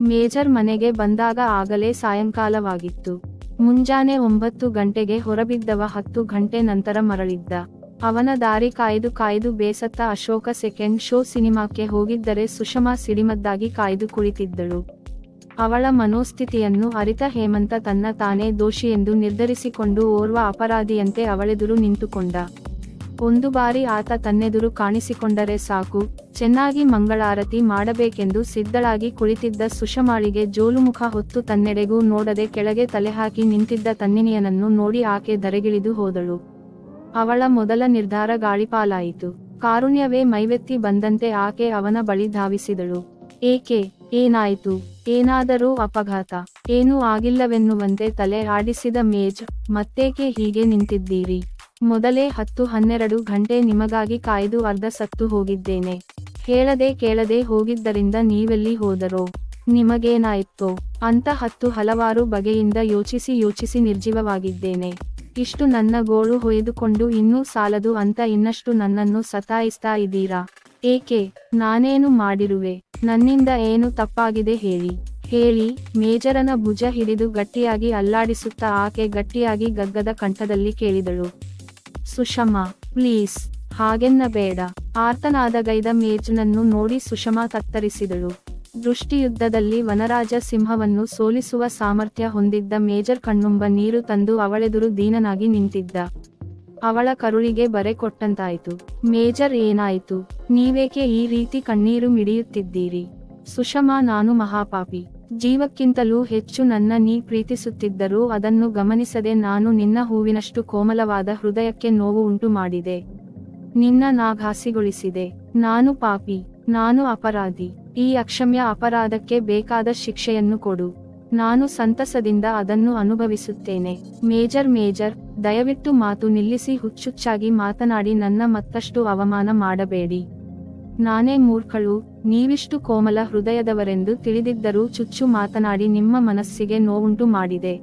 Major ಮನೆಗೆ ಬಂದಾಗ ಆಗಲೇ ಸಾಯಂಕಾಲವಾಗಿತ್ತು. ಮುಂಜಾನೆ ಒಂಬತ್ತು ಗಂಟೆಗೆ ಹೊರಬಿದ್ದವ ಹತ್ತು ಗಂಟೆ ನಂತರ ಮರಳಿದ್ದ. ಅವನ ದಾರಿ ಕಾಯ್ದು ಕಾಯ್ದು ಬೇಸತ್ತ ಅಶೋಕ ಸೆಕೆಂಡ್ ಶೋ ಸಿನಿಮಾಕ್ಕೆ ಹೋಗಿದ್ದರೆ ಸುಷಮಾ ಸಿಡಿಮದ್ದಾಗಿ ಕಾಯ್ದು ಕುಳಿತಿದ್ದಳು. ಅವಳ ಮನೋಸ್ಥಿತಿಯನ್ನು ಅರಿತ ಹೇಮಂತ ತನ್ನ ತಾನೇ ದೋಷಿಯೆಂದು ನಿರ್ಧರಿಸಿಕೊಂಡು ಓರ್ವ ಅಪರಾಧಿಯಂತೆ ಅವಳೆದುರು ನಿಂತುಕೊಂಡ. ಒಂದು ಬಾರಿ ಆತ ತನ್ನೆದುರು ಕಾಣಿಸಿಕೊಂಡರೆ ಸಾಕು, ಚೆನ್ನಾಗಿ ಮಂಗಳಾರತಿ ಮಾಡಬೇಕೆಂದು ಸಿದ್ಧಳಾಗಿ ಕುಳಿತಿದ್ದ ಸುಷಮಾಳಿಗೆ ಜೋಲುಮುಖ ಹೊತ್ತು ತನ್ನೆಡೆಗೂ ನೋಡದೆ ಕೆಳಗೆ ತಲೆಹಾಕಿ ನಿಂತಿದ್ದ ತನ್ನಿನಿಯನನ್ನು ನೋಡಿ ಆಕೆ ಧರೆಗಿಳಿದು ಹೋದಳು. ಅವಳ ಮೊದಲ ನಿರ್ಧಾರ ಗಾಳಿಪಾಲಾಯಿತು. ಕಾರುಣ್ಯವೇ ಮೈವೆತ್ತಿ ಬಂದಂತೆ ಆಕೆ ಅವನ ಬಳಿ ಧಾವಿಸಿದಳು. ಏಕೆ, ಏನಾಯಿತು, ಏನಾದರೂ ಅಪಘಾತ, ಏನೂ ಆಗಿಲ್ಲವೆನ್ನುವಂತೆ ತಲೆ ಆಡಿಸಿದ ಮೇಜ್, ಮತ್ತೇಕೆ ಹೀಗೆ ನಿಂತಿದ್ದೀರಿ? ಮೊದಲೇ ಹತ್ತು ಹನ್ನೆರಡು ಗಂಟೆ ನಿಮಗಾಗಿ ಕಾಯ್ದು ಅರ್ಧ ಸತ್ತು ಹೋಗಿದ್ದೇನೆ. ಹೇಳದೆ ಕೇಳದೆ ಹೋಗಿದ್ದರಿಂದ ನೀವೆಲ್ಲಿ ಹೋದರೋ? ನಿಮಗೇನಾಯಿತೋ? ಅಂತ ಹತ್ತು ಹಲವಾರು ಬಗೆಯಿಂದ ಯೋಚಿಸಿ ಯೋಚಿಸಿ ನಿರ್ಜೀವವಾಗಿದ್ದೇನೆ. ಇಷ್ಟು ನನ್ನ ಗೋಳು ಹೊಯ್ದುಕೊಂಡು ಇನ್ನೂ ಸಾಲದು ಅಂತ ಇನ್ನಷ್ಟು ನನ್ನನ್ನು ಸತಾಯಿಸ್ತಾ ಇದ್ದೀರಾ? ಏಕೆ? ನಾನೇನು ಮಾಡಿರುವೆ? ನನ್ನಿಂದ ಏನು ತಪ್ಪಾಗಿದೆ ಹೇಳಿ. ಹೇಳಿ, ಮೇಜರನ ಭುಜ ಹಿಡಿದು ಗಟ್ಟಿಯಾಗಿ ಅಲ್ಲಾಡಿಸುತ್ತಾ ಆಕೆ ಗಟ್ಟಿಯಾಗಿ ಗಗ್ಗದ ಕಂಠದಲ್ಲಿ ಕೇಳಿದಳು. ಸುಷಮಾ, ಪ್ಲೀಸ್. ಹಾಗೆನ್ನಬೇಡ. ಆರ್ತನಾದಗೈದ ಮೇಜನನ್ನು ನೋಡಿ ಸುಷಮಾ ತತ್ತರಿಸಿದಳು. ದೃಷ್ಟಿಯುದ್ಧದಲ್ಲಿ ವನರಾಜ ಸಿಂಹವನ್ನು ಸೋಲಿಸುವ ಸಾಮರ್ಥ್ಯ ಹೊಂದಿದ್ದ ಮೇಜರ್ ಕಣ್ಣುಂಬ ನೀರು ತಂದು ಅವಳೆದುರು ದೀನನಾಗಿ ನಿಂತಿದ್ದ. ಅವಳ ಕರುಳಿಗೆ ಬರೆ ಕೊಟ್ಟಂತಾಯಿತು. ಮೇಜರ್ ಏನಾಯಿತು? ನೀವೇಕೆ ಈ ರೀತಿ ಕಣ್ಣೀರು ಮಿಡಿಯುತ್ತಿದ್ದೀರಿ? ಸುಷಮಾ, ನಾನು ಮಹಾಪಾಪಿ. ಜೀವಕ್ಕಿಂತಲೂ ಹೆಚ್ಚು ನನ್ನ ನೀ ಪ್ರೀತಿಸುತ್ತಿದ್ದರೂ ಅದನ್ನು ಗಮನಿಸದೆ ನಾನು ನಿನ್ನ ಹೂವಿನಷ್ಟು ಕೋಮಲವಾದ ಹೃದಯಕ್ಕೆ ನೋವು ಉಂಟು ಮಾಡಿದೆ ನಿನ್ನ ನಾಘಾಸಿಗೊಳಿಸಿದೆ. ನಾನು ಪಾಪಿ. ನಾನು ಅಪರಾಧಿ. ಈ ಅಕ್ಷಮ್ಯ ಅಪರಾಧಕ್ಕೆ ಬೇಕಾದ ಶಿಕ್ಷೆಯನ್ನು ಕೊಡು. ನಾನು ಸಂತಸದಿಂದ ಅದನ್ನು ಅನುಭವಿಸುತ್ತೇನೆ. ಮೇಜರ್ ಮೇಜರ್, ದಯವಿಟ್ಟು ಮಾತು ನಿಲ್ಲಿಸಿ ಹುಚ್ಚುಚ್ಚಾಗಿ ಮಾತನಾಡಿ ನನ್ನ ಮತ್ತಷ್ಟು ಅವಮಾನ ಮಾಡಬೇಡಿ. ನಾನೇ ಮೂರ್ಖಳು, ನೀವಿಷ್ಟು ಕೋಮಲ ಹೃದಯದವರೆಂದು ತಿಳಿದಿದ್ದರೂ ಚುಚ್ಚು ಮಾತನಾಡಿ ನಿಮ್ಮ ಮನಸ್ಸಿಗೆ ನೋವುಂಟು ಮಾಡಿದೆ.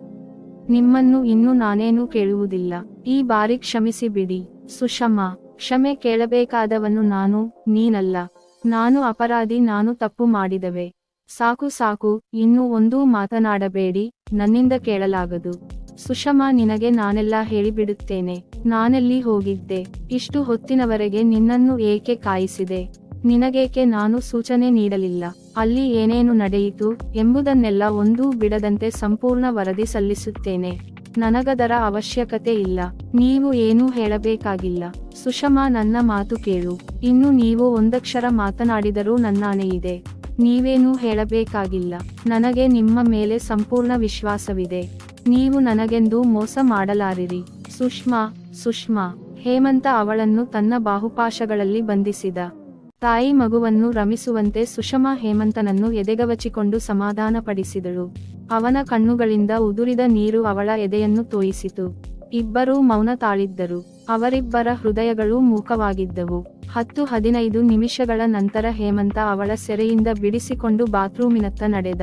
ನಿಮ್ಮನ್ನು ಇನ್ನು ನಾನೇನೂ ಕೇಳುವುದಿಲ್ಲ. ಈ ಬಾರಿ ಕ್ಷಮಿಸಿ ಬಿಡಿ. ಸುಷಮಾ, ಕ್ಷಮೆ ಕೇಳಬೇಕಾದವನು ನಾನು, ನೀನಲ್ಲ. ನಾನು ಅಪರಾಧಿ, ನಾನು ತಪ್ಪು ಮಾಡಿದವೆ. ಸಾಕು ಸಾಕು, ಇನ್ನು ಒಂದೂ ಮಾತನಾಡಬೇಡಿ, ನನ್ನಿಂದ ಕೇಳಲಾಗದು. ಸುಷಮಾ, ನಿನಗೆ ನಾನೆಲ್ಲ ಹೇಳಿಬಿಡುತ್ತೇನೆ. ನಾನೆಲ್ಲಿ ಹೋಗಿದ್ದೆ. ಇಷ್ಟು ಹೊತ್ತಿನವರೆಗೆ ನಿನ್ನನ್ನು ಏಕೆ ಕಾಯಿಸಿದೆ? ನಿನಗೇಕೆ ನಾನು ಸೂಚನೆ ನೀಡಲಿಲ್ಲ? ಅಲ್ಲಿ ಏನೇನು ನಡೆಯಿತು ಎಂಬುದನ್ನೆಲ್ಲ ಒಂದೂ ಬಿಡದಂತೆ ಸಂಪೂರ್ಣ ವರದಿ ಸಲ್ಲಿಸುತ್ತೇನೆ. ನನಗದರ ಅವಶ್ಯಕತೆ ಇಲ್ಲ. ನೀವು ಏನೂ ಹೇಳಬೇಕಾಗಿಲ್ಲ. ಸುಷಮಾ, ನನ್ನ ಮಾತು ಕೇಳು. ಇನ್ನು ನೀವು ಒಂದಕ್ಷರ ಮಾತನಾಡಿದರೂ ನನ್ನಾನೆಯಿದೆ ನೀವೇನೂ ಹೇಳಬೇಕಾಗಿಲ್ಲ. ನನಗೆ ನಿಮ್ಮ ಮೇಲೆ ಸಂಪೂರ್ಣ ವಿಶ್ವಾಸವಿದೆ. ನೀವು ನನಗೆಂದೂ ಮೋಸ ಮಾಡಲಾರಿರಿ. ಸುಷ್ಮಾ ಸುಷ್ಮಾ, ಹೇಮಂತ ಅವಳನ್ನು ತನ್ನ ಬಾಹುಪಾಶಗಳಲ್ಲಿ ಬಂಧಿಸಿದ. ತಾಯಿ ಮಗುವನ್ನು ರಮಿಸುವಂತೆ ಸುಷಮಾ ಹೇಮಂತನನ್ನು ಎದೆಗವಚಿಕೊಂಡು ಸಮಾಧಾನಪಡಿಸಿದಳು. ಅವನ ಕಣ್ಣುಗಳಿಂದ ಉದುರಿದ ನೀರು ಅವಳ ಎದೆಯನ್ನು ತೋಯಿಸಿತು. ಇಬ್ಬರೂ ಮೌನ ತಾಳಿದ್ದರು. ಅವರಿಬ್ಬರ ಹೃದಯಗಳು ಮೂಕವಾಗಿದ್ದವು. ಹತ್ತು ಹದಿನೈದು ನಿಮಿಷಗಳ ನಂತರ ಹೇಮಂತ ಅವಳ ಸೆರೆಯಿಂದ ಬಿಡಿಸಿಕೊಂಡು ಬಾತ್ರೂಮಿನತ್ತ ನಡೆದ.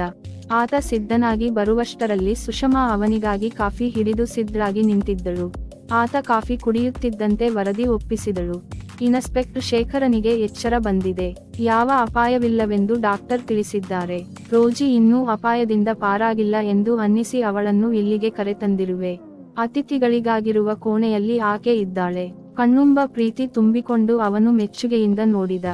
ಆತ ಸಿದ್ಧನಾಗಿ ಬರುವಷ್ಟರಲ್ಲಿ ಸುಷಮಾ ಅವನಿಗಾಗಿ ಕಾಫಿ ಹಿಡಿದು ಸಿದ್ಧಳಾಗಿ ನಿಂತಿದ್ದಳು. ಆತ ಕಾಫಿ ಕುಡಿಯುತ್ತಿದ್ದಂತೆ ವರದಿ ಒಪ್ಪಿಸಿದಳು. ಇನ್ಸ್ಪೆಕ್ಟರ್ ಶೇಖರನಿಗೆ ಎಚ್ಚರ ಬಂದಿದೆ. ಯಾವ ಅಪಾಯವಿಲ್ಲವೆಂದು ಡಾಕ್ಟರ್ ತಿಳಿಸಿದ್ದಾರೆ. ರೋಜಿ ಇನ್ನೂ ಅಪಾಯದಿಂದ ಪಾರಾಗಿಲ್ಲ ಎಂದು ಅನ್ನಿಸಿ ಅವಳನ್ನು ಇಲ್ಲಿಗೆ ಕರೆತಂದಿರುವೆ. ಅತಿಥಿಗಳಿಗಾಗಿರುವ ಕೋಣೆಯಲ್ಲಿ ಆಕೆ ಇದ್ದಾಳೆ. ಕಣ್ಣುಂಬ ಪ್ರೀತಿ ತುಂಬಿಕೊಂಡು ಅವನು ಮೆಚ್ಚುಗೆಯಿಂದ ನೋಡಿದ.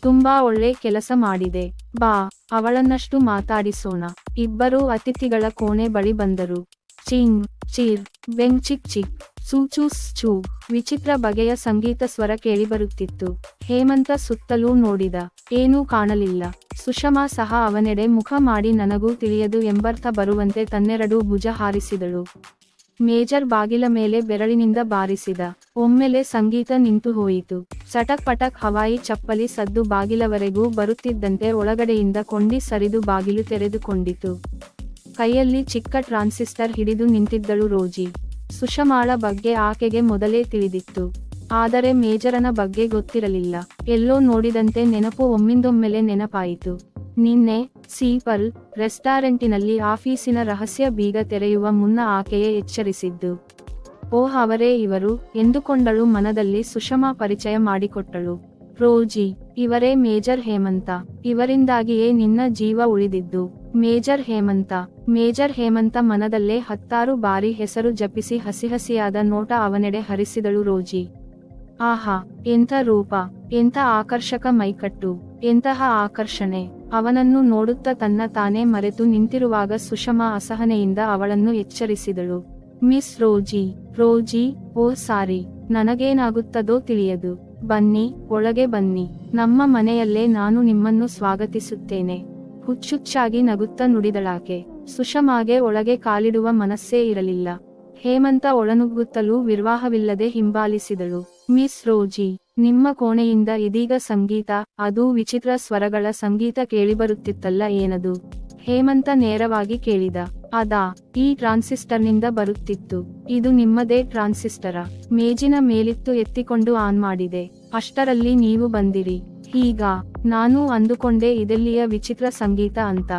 ತುಂಬಾ ಒಳ್ಳೆ ಕೆಲಸ ಮಾಡಿದೆ. ಬಾ, ಅವಳನ್ನಷ್ಟು ಮಾತಾಡಿಸೋಣ. ಇಬ್ಬರೂ ಅತಿಥಿಗಳ ಕೋಣೆ ಬಳಿ ಬಂದರು. ಚಿಂಗ್ ಚೀರ್, ಬೆಂಗ್ ಚಿಕ್ ಚಿಕ್ ಸೂಚೂಸ್ ಚೂ, ವಿಚಿತ್ರ ಬಗೆಯ ಸಂಗೀತ ಸ್ವರ ಕೇಳಿಬರುತ್ತಿತ್ತು. ಹೇಮಂತ ಸುತ್ತಲೂ ನೋಡಿದ. ಏನೂ ಕಾಣಲಿಲ್ಲ. ಸುಷಮಾ ಸಹ ಅವನೆಡೆ ಮುಖ ಮಾಡಿ ನನಗೂ ತಿಳಿಯದು ಎಂಬರ್ಥ ಬರುವಂತೆ ತನ್ನೆರಡೂ ಭುಜ ಹಾರಿಸಿದಳು. ಮೇಜರ್ ಬಾಗಿಲ ಮೇಲೆ ಬೆರಳಿನಿಂದ ಬಾರಿಸಿದ. ಒಮ್ಮೆಲೆ ಸಂಗೀತ ನಿಂತು ಹೋಯಿತು. ಸಟಕ್ ಪಟಕ್ ಹವಾಯಿ ಚಪ್ಪಲಿ ಸದ್ದು ಬಾಗಿಲವರೆಗೂ ಬರುತ್ತಿದ್ದಂತೆ ಒಳಗಡೆಯಿಂದ ಕೊಂಡಿ ಸರಿದು ಬಾಗಿಲು ತೆರೆದುಕೊಂಡಿತು. ಕೈಯಲ್ಲಿ ಚಿಕ್ಕ ಟ್ರಾನ್ಸಿಸ್ಟರ್ ಹಿಡಿದು ನಿಂತಿದ್ದಳು ರೋಜಿ. ಸುಷಮಾಳ ಬಗ್ಗೆ ಆಕೆಗೆ ಮೊದಲೇ ತಿಳಿದಿತ್ತು. ಆದರೆ ಮೇಜರನ ಬಗ್ಗೆ ಗೊತ್ತಿರಲಿಲ್ಲ. ಎಲ್ಲೋ ನೋಡಿದಂತೆ ನೆನಪು ಒಮ್ಮಿಂದೊಮ್ಮೆಲೆ ನೆನಪಾಯಿತು. ನಿನ್ನೆ ಸೀಪಲ್ ರೆಸ್ಟಾರೆಂಟಿನಲ್ಲಿ ಆಫೀಸಿನ ರಹಸ್ಯ ಬೀಗ ತೆರೆಯುವ ಮುನ್ನ ಆಕೆಯೇ ಎಚ್ಚರಿಸಿದ್ದು. ಓಹ್ ಅವರೇ ಇವರು ಎಂದುಕೊಂಡಳು ಮನದಲ್ಲಿ ಸುಷಮಾ ಪರಿಚಯ ಮಾಡಿಕೊಟ್ಟಳು. ರೋಜಿ, ಇವರೇ ಮೇಜರ್ ಹೇಮಂತ. ಇವರಿಂದಾಗಿಯೇ ನಿನ್ನ ಜೀವ ಉಳಿದಿದ್ದು. ಮೇಜರ್ ಹೇಮಂತ. ಮೇಜರ್ ಹೇಮಂತ ಮನದಲ್ಲೇ ಹತ್ತಾರು ಬಾರಿ ಹೆಸರು ಜಪಿಸಿ ಹಸಿಹಸಿಯಾದ ನೋಟ ಅವನೆಡೆ ಹರಿಸಿದಳು ರೋಜಿ. ಆಹಾ, ಎಂಥ ರೂಪ, ಎಂಥ ಆಕರ್ಷಕ ಮೈಕಟ್ಟು, ಎಂತಹ ಆಕರ್ಷಣೆ. ಅವನನ್ನು ನೋಡುತ್ತಾ ತನ್ನ ತಾನೇ ಮರೆತು ನಿಂತಿರುವಾಗ ಸುಷಮಾ ಅಸಹನೆಯಿಂದ ಅವಳನ್ನು ಎಚ್ಚರಿಸಿದಳು. Miss Rosie Rosie, oh sorry, ನನಗೇನಾಗುತ್ತದೋ ತಿಳಿಯದು. ಬನ್ನಿ, ಒಳಗೆ ಬನ್ನಿ. ನಮ್ಮ ಮನೆಯಲ್ಲೇ ನಾನು ನಿಮ್ಮನ್ನು ಸ್ವಾಗತಿಸುತ್ತೇನೆ. ಹುಚ್ಚುಚ್ಚಾಗಿ ನಗುತ್ತಾ ನುಡಿದಳಾಕೆ. ಸುಷಮಾಗೆ ಒಳಗೆ ಕಾಲಿಡುವ ಮನಸ್ಸೇ ಇರಲಿಲ್ಲ. ಹೇಮಂತ ಒಳನುಗ್ಗುತ್ತಲೂ ವಿರ್ವಾಹವಿಲ್ಲದೆ ಹಿಂಬಾಲಿಸಿದಳು. ಮಿಸ್ ರೋಜಿ, ನಿಮ್ಮ ಕೋಣೆಯಿಂದ ಇದೀಗ ಸಂಗೀತ, ಅದೂ ವಿಚಿತ್ರ ಸ್ವರಗಳ ಸಂಗೀತ ಕೇಳಿಬರುತ್ತಿತ್ತಲ್ಲ ಏನದು? ಹೇಮಂತ ನೇರವಾಗಿ ಕೇಳಿದ. ಅದಾ, ಈ ಟ್ರಾನ್ಸಿಸ್ಟರ್ನಿಂದ ಬರುತ್ತಿತ್ತು. ಇದು ನಿಮ್ಮದೇ ಟ್ರಾನ್ಸಿಸ್ಟರ. ಮೇಜಿನ ಮೇಲಿತ್ತು ಎತ್ತಿಕೊಂಡು ಆನ್ ಮಾಡಿದೆ. ಅಷ್ಟರಲ್ಲಿ ನೀವು ಬಂದಿರಿ. ಹೀಗ ನಾನು ಅಂದುಕೊಂಡೆ ಇದೆಲ್ಲಿಯ ವಿಚಿತ್ರ ಸಂಗೀತ ಅಂತ.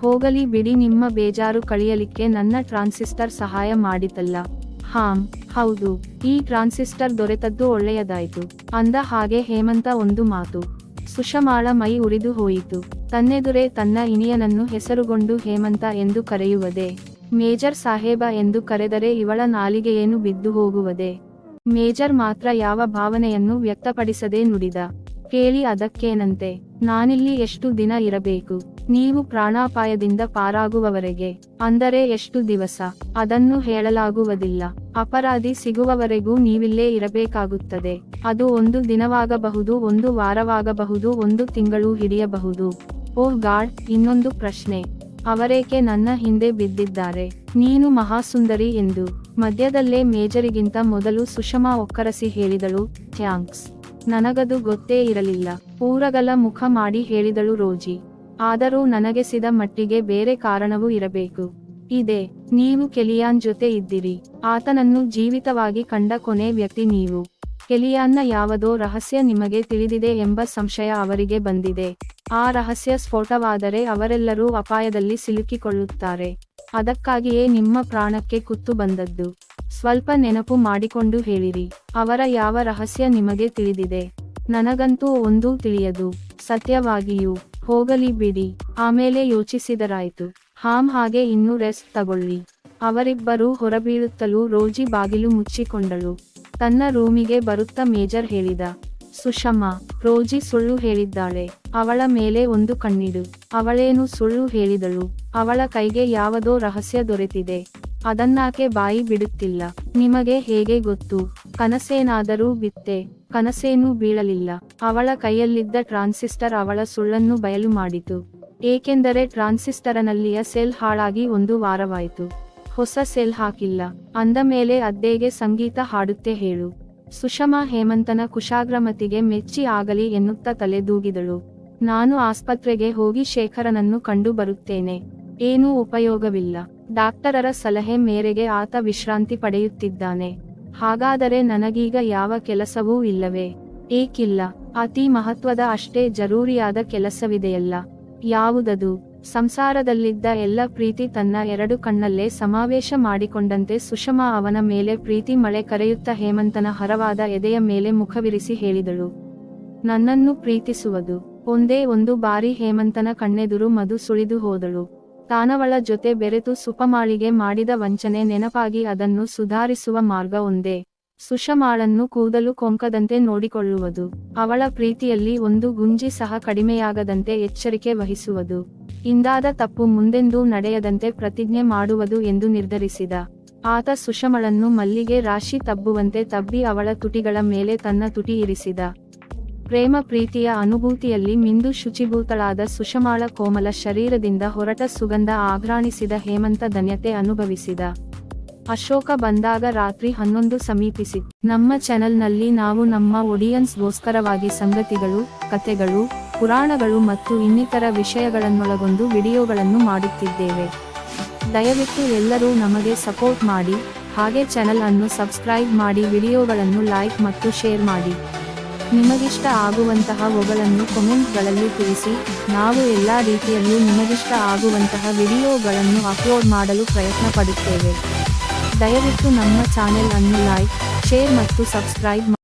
ಹೋಗಲಿ ಬಿಡಿ ನಿಮ್ಮ ಬೇಜಾರು ಕಳಿಯಲಿಕ್ಕೆ ನನ್ನ ಟ್ರಾನ್ಸಿಸ್ಟರ್ ಸಹಾಯ ಮಾಡಿತಲ್ಲ. ಹಾಂ, ಹೌದು, ಈ ಟ್ರಾನ್ಸಿಸ್ಟರ್ ದೊರೆತದ್ದು ಒಳ್ಳೆಯದಾಯಿತು. ಅಂದ ಹಾಗೆ ಹೇಮಂತ ಒಂದು ಮಾತು. ಸುಷಮಾಳ ಮೈ ಉರಿದು ಹೋಯಿತು. ತನ್ನೆದುರೇ ತನ್ನ ಇನಿಯನನ್ನು ಹೆಸರುಗೊಂಡು ಹೇಮಂತ ಎಂದು ಕರೆಯುವುದೇ, ಮೇಜರ್ ಸಾಹೇಬ ಎಂದು ಕರೆದರೆ ಇವಳ ನಾಲಿಗೆಯೇನು ಬಿದ್ದು ಹೋಗುವುದೇ. ಮೇಜರ್ ಮಾತ್ರ ಯಾವ ಭಾವನೆಯನ್ನು ವ್ಯಕ್ತಪಡಿಸದೆ ನುಡಿದ. ಕೇಳಿ ಅದಕ್ಕೇನಂತೆ. ನಾನಿಲ್ಲಿ ಎಷ್ಟು ದಿನ ಇರಬೇಕು. ನೀವು ಪ್ರಾಣಾಪಾಯದಿಂದ ಪಾರಾಗುವವರೆಗೆ, ಅಂದರೆ ಎಷ್ಟು ದಿವಸ, ಅದನ್ನು ಹೇಳಲಾಗುವುದಿಲ್ಲ. ಅಪರಾಧಿ ಸಿಗುವವರೆಗೂ ನೀವಿಲ್ಲೇ ಇರಬೇಕಾಗುತ್ತದೆ. ಅದು ಒಂದು ದಿನವಾಗಬಹುದು, ಒಂದು ವಾರವಾಗಬಹುದು, ಒಂದು ತಿಂಗಳು ಹಿಡಿಯಬಹುದು. ಓ ಗಾಡ್, ಇನ್ನೊಂದು ಪ್ರಶ್ನೆ. ಅವರೇಕೆ ನನ್ನ ಹಿಂದೆ ಬಿದ್ದಿದ್ದಾರೆ? ನೀನು ಮಹಾಸುಂದರಿ ಎಂದು ಮಧ್ಯದಲ್ಲೇ ಮೇಜರಿಗಿಂತ ಮೊದಲು ಸುಷಮಾ ಒಕ್ಕರಸಿ ಹೇಳಿದಳು, ಥ್ಯಾಂಕ್ಸ್. ನನಗದು ಗೊತ್ತೇ ಇರಲಿಲ್ಲ. ಊರಗಲ ಮುಖ ಮಾಡಿ ಹೇಳಿದಳು ರೋಜಿ. ಆದರೂ ನನಗೆಸಿದ ಮಟ್ಟಿಗೆ ಬೇರೆ ಕಾರಣವೂ ಇರಬೇಕು. ಇದೆ, ನೀವು ಕೆಲಿಯಾನ್ ಜೊತೆ ಇದ್ದಿರಿ. ಆತನನ್ನು ಜೀವಿತವಾಗಿ ಕಂಡ ಕೊನೆ ವ್ಯಕ್ತಿ ನೀವು. ಕೆಲಿಯಾನ್ನ ಯಾವುದೋ ರಹಸ್ಯ ನಿಮಗೆ ತಿಳಿದಿದೆ ಎಂಬ ಸಂಶಯ ಅವರಿಗೆ ಬಂದಿದೆ. ಆ ರಹಸ್ಯ ಸ್ಫೋಟವಾದರೆ ಅವರೆಲ್ಲರೂ ಅಪಾಯದಲ್ಲಿ ಸಿಲುಕಿಕೊಳ್ಳುತ್ತಾರೆ. ಅದಕ್ಕಾಗಿಯೇ ನಿಮ್ಮ ಪ್ರಾಣಕ್ಕೆ ಕುತ್ತು ಬಂದದ್ದು. ಸ್ವಲ್ಪ ನೆನಪು ಮಾಡಿಕೊಂಡು ಹೇಳಿರಿ. ಅವರ ಯಾವ ರಹಸ್ಯ ನಿಮಗೆ ತಿಳಿದಿದೆ? ನನಗಂತೂ ಒಂದೂ ತಿಳಿಯದು. ಸತ್ಯವಾಗಿಯೂ. ಹೋಗಲಿ ಬಿಡಿ ಆಮೇಲೆ ಯೋಚಿಸಿದರಾಯಿತು. ಹಾಂ ಹಾಗೆ ಇನ್ನೂ ರೆಸ್ಟ್ ತಗೊಳ್ಳಿ. ಅವರಿಬ್ಬರೂ ಹೊರಬೀಳುತ್ತಲೂ ರೋಜಿ ಬಾಗಿಲು ಮುಚ್ಚಿಕೊಂಡಳು. ತನ್ನ ರೂಮಿಗೆ ಬರುತ್ತಾ ಮೇಜರ್ ಹೇಳಿದ, ಸುಷಮಾ, ರೋಜಿ ಸುಳ್ಳು ಹೇಳಿದ್ದಾಳೆ. ಅವಳ ಮೇಲೆ ಒಂದು ಕಣ್ಣಿಡು. ಅವಳೇನು ಸುಳ್ಳು ಹೇಳಿದಳು. ಅವಳ ಕೈಗೆ ಯಾವುದೋ ರಹಸ್ಯ ದೊರೆತಿದೆ. ಅದನ್ನಾಕೆ ಬಾಯಿ ಬಿಡುತ್ತಿಲ್ಲ. ನಿಮಗೆ ಹೇಗೆ ಗೊತ್ತು? ಕನಸೇನಾದರೂ ಬಿತ್ತೆ. ಕನಸೇನೂ ಬೀಳಲಿಲ್ಲ. ಅವಳ ಕೈಯಲ್ಲಿದ್ದ ಟ್ರಾನ್ಸಿಸ್ಟರ್ ಅವಳ ಸುಳ್ಳನ್ನು ಬಯಲು ಮಾಡಿತು. ಏಕೆಂದರೆ ಟ್ರಾನ್ಸಿಸ್ಟರನಲ್ಲಿಯ ಸೆಲ್ ಹಾಳಾಗಿ ಒಂದು ವಾರವಾಯಿತು. ಹೊಸ ಸೆಲ್ ಹಾಕಿಲ್ಲ. ಅಂದ ಮೇಲೆ ಅದ್ದೇಗೆ ಸಂಗೀತ ಹಾಡುತ್ತೆ ಹೇಳು. ಸುಷಮಾ ಹೇಮಂತನ ಕುಶಾಗ್ರಮತಿಗೆ ಮೆಚ್ಚಿ ಆಗಲಿ ಎನ್ನುತ್ತಾ ತಲೆದೂಗಿದಳು ನಾನು ಆಸ್ಪತ್ರೆಗೆ ಹೋಗಿ ಶೇಖರನನ್ನು ಕಂಡು ಬರುತ್ತೇನೆ. ಏನೂ ಉಪಯೋಗವಿಲ್ಲ. ಡಾಕ್ಟರರ ಸಲಹೆ ಮೇರೆಗೆ ಆತ ವಿಶ್ರಾಂತಿ ಪಡೆಯುತ್ತಿದ್ದಾನೆ. ಹಾಗಾದರೆ ನನಗೀಗ ಯಾವ ಕೆಲಸವೂ ಇಲ್ಲವೇ? ಏಕಿಲ್ಲ, ಅತಿ ಮಹತ್ವದ ಅಷ್ಟೇ ಜರೂರಿಯಾದ ಕೆಲಸವಿದೆಯಲ್ಲ. ಯಾವುದದು? ಸಂಸಾರದಲ್ಲಿದ್ದ ಎಲ್ಲ ಪ್ರೀತಿ ತನ್ನ ಎರಡು ಕಣ್ಣಲ್ಲೇ ಸಮಾವೇಶ ಮಾಡಿಕೊಂಡಂತೆ ಸುಷಮಾ ಅವನ ಮೇಲೆ ಪ್ರೀತಿ ಮಳೆ ಕರೆಯುತ್ತ ಹೇಮಂತನ ಹರವಾದ ಎದೆಯ ಮೇಲೆ ಮುಖವಿರಿಸಿ ಹೇಳಿದಳು. ನನ್ನನ್ನು ಪ್ರೀತಿಸುವುದು. ಒಂದೇ ಒಂದು ಬಾರಿ ಹೇಮಂತನ ಕಣ್ಣೆದುರು ಮಧು ಸುಳಿದು ಹೋದಳು. ತಾನವಳ ಜೊತೆ ಬೆರೆತು ಸುಪಮಾಳಿಗೆ ಮಾಡಿದ ವಂಚನೆ ನೆನಪಾಗಿ ಅದನ್ನು ಸುಧಾರಿಸುವ ಮಾರ್ಗ ಒಂದೇ. ಸುಷಮಾಳನ್ನು ಕೂದಲು ಕೊಂಕದಂತೆ ನೋಡಿಕೊಳ್ಳುವುದು. ಅವಳ ಪ್ರೀತಿಯಲ್ಲಿ ಒಂದು ಗುಂಜಿ ಸಹ ಕಡಿಮೆಯಾಗದಂತೆ ಎಚ್ಚರಿಕೆ ವಹಿಸುವುದು. ಇಂದಾದ ತಪ್ಪು ಮುಂದೆಂದೂ ನಡೆಯದಂತೆ ಪ್ರತಿಜ್ಞೆ ಮಾಡುವುದು ಎಂದು ನಿರ್ಧರಿಸಿದ. ಆತ ಸುಷಮಳನ್ನು ಮಲ್ಲಿಗೆ ರಾಶಿ ತಬ್ಬುವಂತೆ ತಬ್ಬಿ ಅವಳ ತುಟಿಗಳ ಮೇಲೆ ತನ್ನ ತುಟಿ ಇರಿಸಿದ. ಪ್ರೇಮ ಪ್ರೀತಿಯ ಅನುಭೂತಿಯಲ್ಲಿ ಮಿಂದು ಶುಚಿಭೂತಳಾದ ಸುಷಮಾಳ ಕೋಮಲ ಶರೀರದಿಂದ ಹೊರಟ ಸುಗಂಧ ಆಘ್ರಾಣಿಸಿದ ಹೇಮಂತ ಧನ್ಯತೆ ಅನುಭವಿಸಿದ. ಅಶೋಕ ಬಂದಾಗ ರಾತ್ರಿ ಹನ್ನೊಂದು ಸಮೀಪಿಸಿ. ನಮ್ಮ ಚಾನೆಲ್ನಲ್ಲಿ ನಾವು ನಮ್ಮ ಒಡಿಯನ್ಸ್ಗೋಸ್ಕರವಾಗಿ ಸಂಗತಿಗಳು, ಕಥೆಗಳು, ಪುರಾಣಗಳು ಮತ್ತು ಇನ್ನಿತರ ವಿಷಯಗಳನ್ನೊಳಗೊಂಡು ವಿಡಿಯೋಗಳನ್ನು ಮಾಡುತ್ತಿದ್ದೇವೆ. ದಯವಿಟ್ಟು ಎಲ್ಲರೂ ನಮಗೆ ಸಪೋರ್ಟ್ ಮಾಡಿ, ಹಾಗೆ ಚಾನೆಲ್ ಅನ್ನು ಸಬ್ಸ್ಕ್ರೈಬ್ ಮಾಡಿ, ವಿಡಿಯೋಗಳನ್ನು ಲೈಕ್ ಮತ್ತು ಶೇರ್ ಮಾಡಿ. ನಿಮಗಿಷ್ಟ ಆಗುವಂತಹ ಒಗಳನ್ನು ಕಮೆಂಟ್ಗಳಲ್ಲಿ ತಿಳಿಸಿ, ನಾವು ಎಲ್ಲ ರೀತಿಯಲ್ಲೂ ನಿಮಗಿಷ್ಟ ಆಗುವಂತಹ ವಿಡಿಯೋಗಳನ್ನು ಅಪ್ಲೋಡ್ ಮಾಡಲು ಪ್ರಯತ್ನ ಪಡುತ್ತೇವೆ ದಯವಿಟ್ಟು ನಮ್ಮ ಚಾನೆಲ್ ಅನ್ನು ಲೈಕ್, ಶೇರ್ ಮತ್ತು ಸಬ್ಸ್ಕ್ರೈಬ್